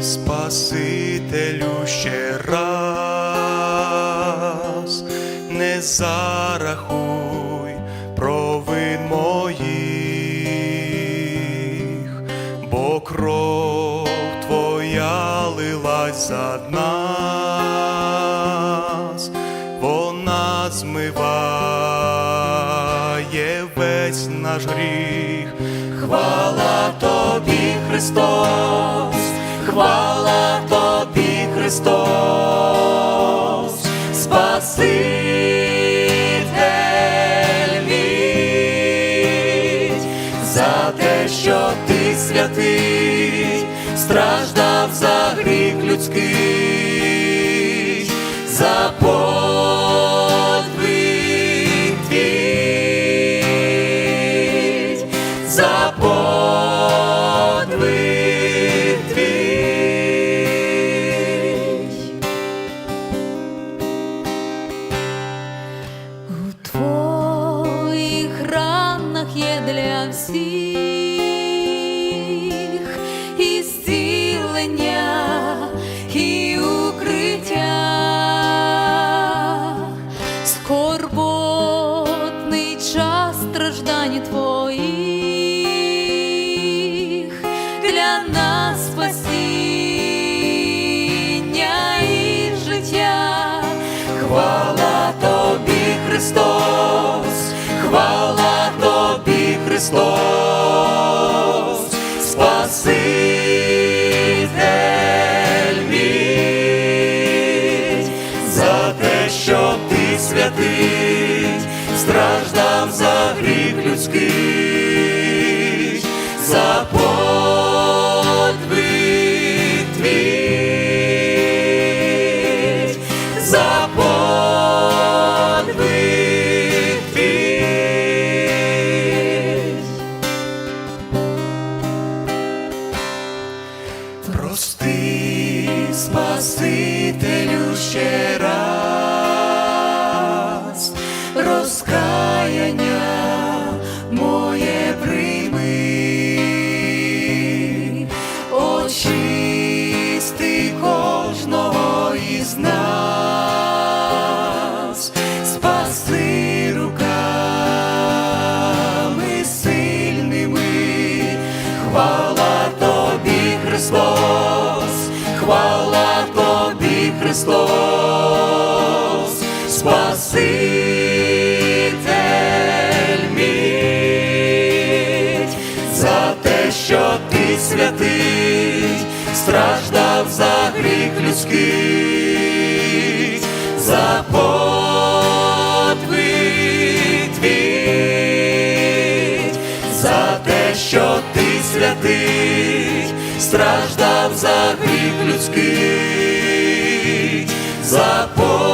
Спасителю ще раз, не зарахуй провин моїх, бо кров твоя лилась за нас, вона змиває весь наш гріх. Хвала тобі, Христос, хвала тобі, Христос, Спаситель за те, що ти святий, страждав за гріх людський, за є для всіх і зцілення, і укриття, скорботний час страждань твоїх для нас спасіння і життя. Хвала тобі, Христос, Христос, Спаситель мій, за те, що ти святий, страждав за гріх людський, за Прости, Спасителю ще Христос, Спаситель за те, що ти святий, страждав за гріх людський, за подвиг твій, за те, що ти святий, страждав за гріх людський, за подвиг